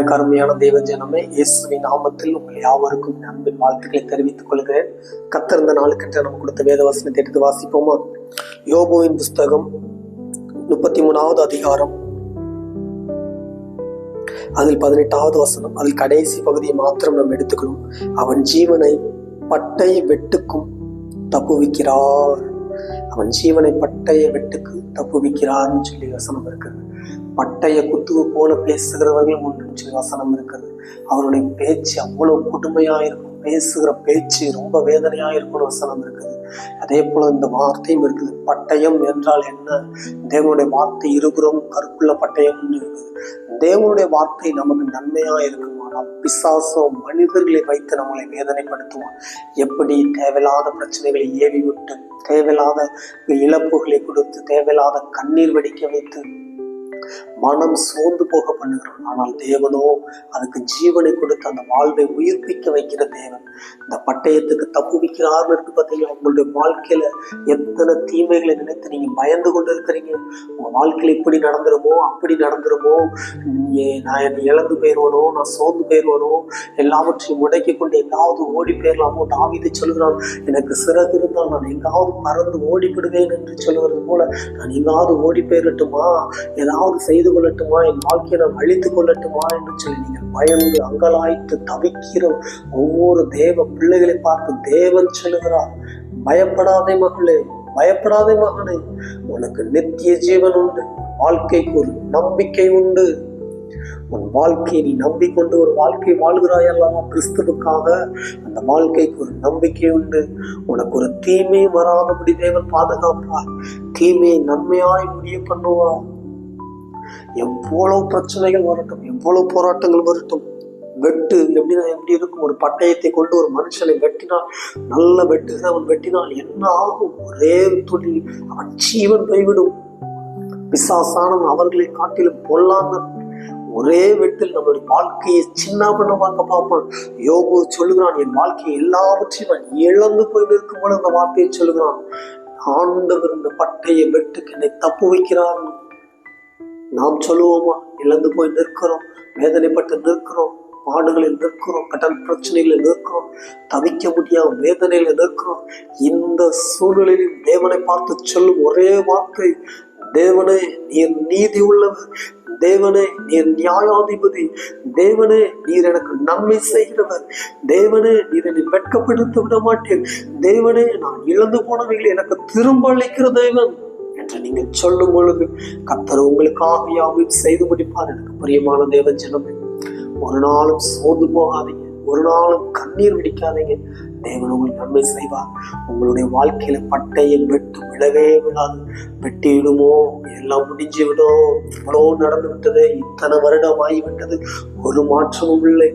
எனக்கு அருமையான தேவ ஜனமே இயேசுவின் நாமத்தில் உங்கள் யாவருக்கும் அன்பின் வாழ்த்துக்களை தெரிவித்துக் கொள்கிறேன். கத்திருந்த நாளுக்கென்று நம்ம கொடுத்த வேத வசனத்தை எடுத்து வாசிப்போமா? யோபுவின் புஸ்தகம் முப்பத்தி மூணாவது அதிகாரம். அதில் பதினெட்டாவது வசனம் அதில் கடைசி பகுதியை மாத்திரம் நம்ம எடுத்துக்கணும். அவன் ஜீவனை பட்டை வெட்டுக்கும் தப்புவிக்கிறார். அவன் ஜீவனை பட்டய வெட்டுக்கு தப்புவிக்கிறான்னு சொல்லி வசனம் இருக்குது. பட்டய குத்துவு போல பேசுகிறவர்களும் உண்டுன்னு சொல்லி வசனம் இருக்குது. அவருடைய பேச்சு அவ்வளவு கொடுமையா இருக்கும். பேசுகிற பேச்சு ரொம்ப வேதனையா இருக்கும்னு வசனம் இருக்குது. அதே போல இந்த வார்த்தையும் இருக்குது. பட்டயம் என்றால் என்ன? தேவனுடைய வார்த்தை இருபுறம் கருப்புள்ள பட்டயம் இருக்குது. தேவனுடைய வார்த்தை நமக்கு நன்மையா இருக்குமானால் பிசாசோ மனிதர்களை வைத்து நம்மளை வேதனைப்படுத்துவான். எப்படி தேவையில்லாத பிரச்சனைகளை ஏவி விட்டு தேவையில்லாத இழப்புகளை கொடுத்து தேவையில்லாத கண்ணீர் வெடிக்க வைத்து மனம் சோர்ந்து போக பண்ணுகிறோம் ஆனால் தேவனோ அதுக்கு ஜீவனை கொடுத்து அந்த வாழ்வை உயிர்ப்பிக்க வைக்கிற தேவன். இந்த பட்டயத்துக்கு தப்புவிக்கிறார்னு இருக்கு பார்த்தீங்களா உங்களுடைய வாழ்க்கையில எத்தனை தீமைகளை நினைத்து நீங்க பயந்து கொண்டு இருக்கிறீங்க உங்க வாழ்க்கையில இப்படி நடந்துருமோ அப்படி நடந்துருமோ? நான் என்னை இழந்து போயிடுவனோ நான் சோர்ந்து போயிடுவனோ எல்லாவற்றையும் முடக்கி கொண்டு எங்காவது ஓடி போயிடலாமோ தாவிதை சொல்கிறான் எனக்கு சிறகு இருந்தால் நான் எங்காவது பறந்து ஓடிவிடுவேன் என்று சொல்லுவது போல நான் எங்காவது ஓடி போயிடட்டுமா ஏதாவது செய்து கொள்ளட்டுமா? என் வாழ்க்கையை அழித்து அழித்துக் கொள்ளட்டுமா என்று சொல்லி நீங்கள் பயந்து அங்கலாய்த்து தவிக்கிற ஒவ்வொரு தேவ பிள்ளைகளை பார்த்து தேவன் சொல்லுகிறார் பயப்படாதே மகளே பயப்படாதே மகனே உனக்கு நித்திய ஜீவன் உண்டு வாழ்க்கைக்கு ஒரு நம்பிக்கை உண்டு. உன் வாழ்க்கையை நீ நம்பிக்கொண்டு ஒரு வாழ்க்கை வாழ்கிறாய் அல்லவா கிறிஸ்துவுக்காக? அந்த வாழ்க்கைக்கு ஒரு நம்பிக்கை உண்டு. உனக்கு ஒரு தீமை வராதபடி தேவன் பாதுகாப்பார். தீமையை நன்மையாய் முடிய பண்ணுவார். எவ்வளவு பிரச்சனைகள் வரட்டும் எவ்வளவு போராட்டங்கள் வரட்டும். வெட்டு எப்படி எப்படி இருக்கும்? ஒரு பட்டயத்தை கொண்டு ஒரு மனுஷனை வெட்டினால் நல்ல வெட்டுகிறவன் வெட்டினால் என்ன ஆகும்? ஒரே துளி அவன் ஜீவன் போய்விடும். பிசாசானவன் அவர்களை காட்டிலும் பொல்லாங்க ஒரே வெட்டில் நம்மளுடைய வாழ்க்கையை சின்ன பண்ணமாக்க பார்ப்பான். யோகு சொல்லுகிறான் என் வாழ்க்கையை எல்லாவற்றையும் நான் இழந்து போய் நிற்கும் போது அந்த வார்த்தையை சொல்லுகிறான். ஆண்டவர் இந்த பட்டையை வெட்டுக்கு என்னை தப்பு வைக்கிறான் நாம் சொல்லுவோமா? இழந்து போய் நிற்கிறோம் வேதனைப்பட்டு நிற்கிறோம் பாடுகளில் நிற்கிறோம் கடன் பிரச்சனைகளில் நிற்கிறோம் தவிக்க முடியாத வேதனையில் நிற்கிறோம். இந்த சூழ்நிலையில் தேவனை பார்த்து சொல்லும் ஒரே வார்த்தை தேவனே நீர் நீதி உள்ளவர். தேவனே நீர் நியாயாதிபதி. தேவனே நீர் எனக்கு நன்மை செய்கிறவர். தேவனே நீர் என்னை வெட்கப்படுத்த விட மாட்டேன் தேவனே நான் இழந்து போனவைகளை எனக்கு திரும்ப அளிக்கிற தேவன். என்று நீங்கள் சொல்லும் பொழுது கத்தர் உங்களுக்காக யாவையும் செய்து முடிப்பார். எனக்கு பிரியமான தேவ ஜனமே ஒரு நாளும் சோர்ந்து போகாதீங்க. ஒரு நாளும் கண்ணீர் வெடிக்காதீங்க. தேவன் உங்களுக்கு நன்மை செய்வார். உங்களுடைய வாழ்க்கையில பட்டயம் வெட்டு விழவே விடாது. வெட்டிடுமோ எல்லாம் முடிஞ்சு விடும் இவ்வளோ நடந்து விட்டது. இத்தனை வருடம் ஆகிவிட்டது ஒரு மாற்றமும் இல்லை.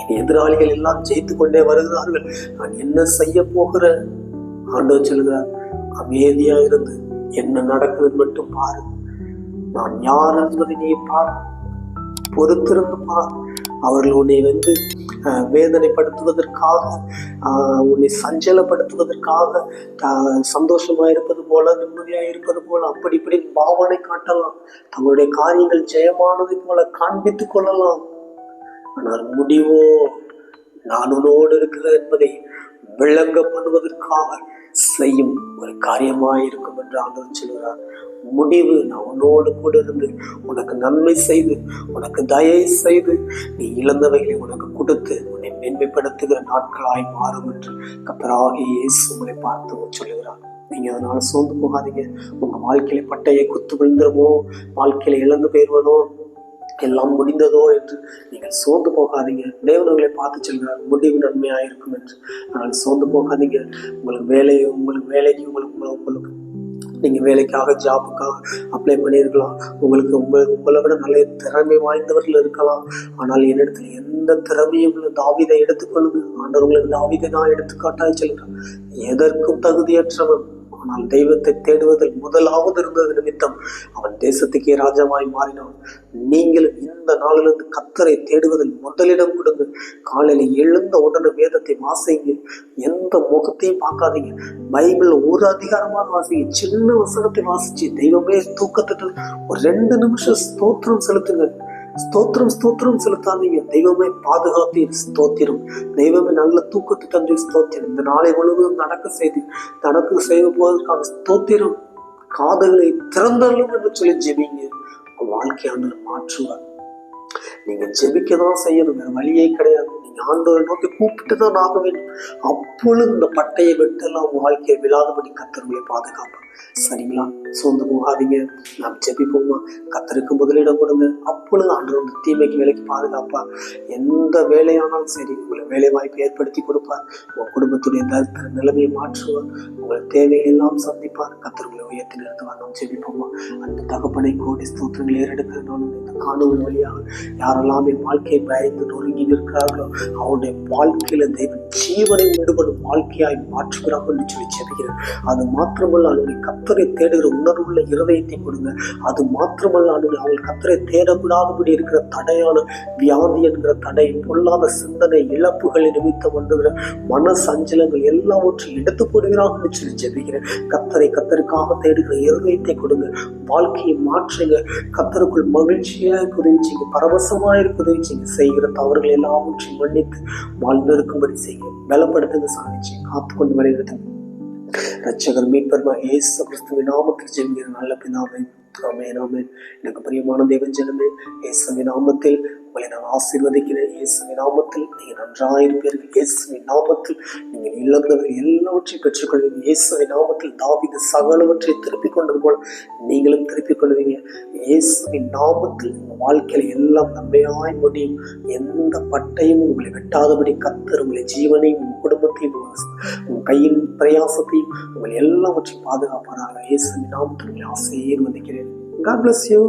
என் எதிராளிகள் எல்லாம் ஜெயித்து கொண்டே வருகிறார்கள். நான் என்ன செய்ய போகிறேன்? ஆண்டவர் சொல்கிறார் அமைதியா இருந்து என்ன நடக்குதுன்னு மட்டும் பாரு. நான் யார் என்பதை நீ பார் பொறுத்திருந்து பார். அவர்கள் உன்னை வந்து வேதனைப்படுத்துவதற்காக உன்னை சஞ்சலப்படுத்துவதற்காக சந்தோஷமா இருப்பது போல நிம்மதியா இருப்பது போல அப்படி இப்படி பாவனை காட்டலாம். தங்களுடைய காரியங்கள் ஜெயமானது போல காண்பித்துக் கொள்ளலாம். ஆனால் முடிவோ நான் உன்னோடு இருக்கிறது என்பதை விளங்க பண்ணுவதற்காக செய்யும் ஒரு காரியமாய் இருக்கும் என்று ஆண்டவர் சொல்கிறார் முடிவு நான் உன்னோடு கூட இருந்து உனக்கு நன்மை செய்து உனக்கு தயை செய்து நீ இழந்தவைகளை உனக்கு கொடுத்து உன்னை மேன்மைப்படுத்துகிற நாட்களாய் மாறும் என்று கத்தராகி இயேசு உங்களை பார்த்து சொல்லுகிறார். நீங்க அதனால சோர்ந்து போகாதீங்க. உங்க வாழ்க்கையில பட்டையை குத்து விழுந்துருமோ வாழ்க்கையில இழந்து போயிடுவனோ எல்லாம் முடிந்ததோ என்று நீங்கள் சோர்ந்து போகாதீங்க. தேவனங்களை பார்த்து செல்கிறார். முடிவு நன்மையாக இருக்கும் என்று. ஆனால் சோர்ந்து போகாதீங்க. உங்களுக்கு வேலையை உங்களுக்கு வேலைக்கு உங்களுக்கு உங்களை- உங்களுக்கு நீங்கள் வேலைக்காக ஜாபுக்காக அப்ளை பண்ணியிருக்கலாம். உங்களுக்கு உங்கள் உங்களை விட நல்ல திறமை வாய்ந்தவர்கள் இருக்கலாம். ஆனால் என்னிடத்தில் எந்த திறமையும் இல்லை. தாவிதை எடுத்துக்கொள்ளுங்க ஆண்டவர் உங்களுக்கு தாவிதை நான் எடுத்துக்காட்டாய் செல்கிறேன் எதற்கும் தகுதியற்றவன் ஆனால் தெய்வத்தை தேடுவதில் முதலாவது இருந்தது நிமித்தம். அவன் தேசத்துக்கே ராஜாவாய் மாறினான் நீங்களும் இந்த நாளிலிருந்து கத்தரை தேடுவதில் முதலிடம் கொடுங்க. காலையில எழுந்த உடனே வேதத்தை வாசிங்க எந்த முகத்தையும் பார்க்காதீங்க. பைபிள் ஒரு அதிகாரமாக வாசிங்க சின்ன வசனத்தை வாசிச்சு தெய்வமே தூக்கத்துட்டு ஒரு ரெண்டு நிமிஷம் ஸ்தோத்திரம் செலுத்துங்க ஸ்தோத்திரம் ஸ்தோத்திரம் செலுத்தாதீங்க. தெய்வமே பாதுகாத்தீர் ஸ்தோத்திரம். தெய்வமே நல்ல தூக்கத்தை தந்தை ஸ்தோத்திரம். இந்த நாளை முழுவதும் நடக்க செய்து நடக்க செய்ய போவதற்காக ஸ்தோத்திரம். காதலை திறந்தாலும் என்று சொல்லி ஜெபிங்க. உங்க வாழ்க்கையாண்டு மாற்றுவார். நீங்க ஜெபிக்க தான் செய்யணும். வேற வழியே கிடையாது. நீங்க ஆண்டவரை நோக்கி கூப்பிட்டு தான் ஆக வேண்டும். அப்பொழுது இந்த பட்டையை வெட்டெல்லாம் வாழ்க்கையை விழாதபடி கத்தர்களை பாதுகாப்பார். சரிங்களா? சோர்ந்து போகாதீங்க. நாம் ஜெபிப்போமா? கத்தருக்கு முதலிடம் கொடுங்க. அப்பொழுது ஆண்டவர் தீமைக்கு வேலைக்கு பாதுகாப்பா எந்த வேலையானாலும் சரி உங்களை வேலை வாய்ப்பு ஏற்படுத்தி கொடுப்பார். உங்க குடும்பத்துடைய தரித்திர நிலைமையை மாற்றுவார். உங்கள் தேவையெல்லாம் சந்திப்பார். கத்தர்களை உயர்த்தி நிறுத்துவார். நாம் ஜெபிப்போமா? அந்த தகப்பனை கோடி ஸ்தோத்திரங்கள் ஏறெடுக்கிற நான் இந்த காணொலி வழியாக யாரெல்லாம் என் வாழ்க்கையை பயந்து நொறுங்கி நிற்கிறார்களோ அவருடைய வாழ்க்கையில தெய்வம் ஜீவனை விடுபடும் வாழ்க்கையாய் மாற்றுகிறார் என்று சொல்லி ஜெபிக்கிறேன். அது மாத்திரமல்ல அவருடைய கத்தரை தேடுகிற உணர்வுள்ள இருதயத்தை கொடுங்க. அது மாத்திரமல்ல அவருடைய அவள் கத்தரை தேடக்கூடாதபடி இருக்கிற தடையான வியாதி என்கிற தடை பொல்லாத சிந்தனை இழப்புகளை நிமித்தம் வந்துகிற மன சஞ்சலங்கள் எல்லாவற்றையும் எடுத்து போடுகிறார் என்று சொல்லி ஜெபிக்கிறேன். கத்தரை கத்தருக்காக தேடுகிற இருதயத்தை கொடுங்க. வாழ்க்கையை மாற்றுங்க. கத்தருக்குள் மகிழ்ச்சியாக உதவிச்சிங்க பரவசமாக இருக்க உதவிச்சிங்க செய்கிற தவறுகள் எல்லாவற்றையும் மன்னித்து வாழ்ந்திருக்கும்படி செய்யுங்க பலப்படுத்துங்க சாமிச்சு காத்து கொண்டு வழிநடத்துங்க. ரட்சகர் மீட்பர்மா ஏசு கிறிஸ்துவின் நாமத்தில் ஜெயிக்கிற நல்ல பிதாவை. ஆமென் ஆமென். எனக்கு பிரியமான தேவஞ்சனமே இயேசுவின் நாமத்தில் உங்களை நான் ஆசீர்வதிக்கிறேன். இயேசுவின் நாமத்தில் நீங்கள் நன்றாயிருப்பீர்கள் இயேசுவின் நாமத்தில் நீங்கள் இழந்தவர்கள் எல்லாவற்றையும் பெற்றுக்கொள்வீங்க. இயேசுவின் நாமத்தில் தாவித சகலவற்றை திருப்பிக் கொண்டது போல நீங்களும் திருப்பிக் கொள்வீங்க. இயேசுவின் நாமத்தில் உங்கள் வாழ்க்கையில எல்லாம் நன்மையாய் முடியும். எந்த பட்டையும் உங்களை வெட்டாதபடி கத்தர் உங்களை ஜீவனையும் உங்கள் குடும்பத்தையும் கையின் பிரயாசத்தையும் உங்கள் எல்லாவற்றையும் பாதுகாப்பாராக இயேசு நாமத்தில் ஆசையை ஆசீர்வதிக்கிறேன் காட் பிளஸ் யூ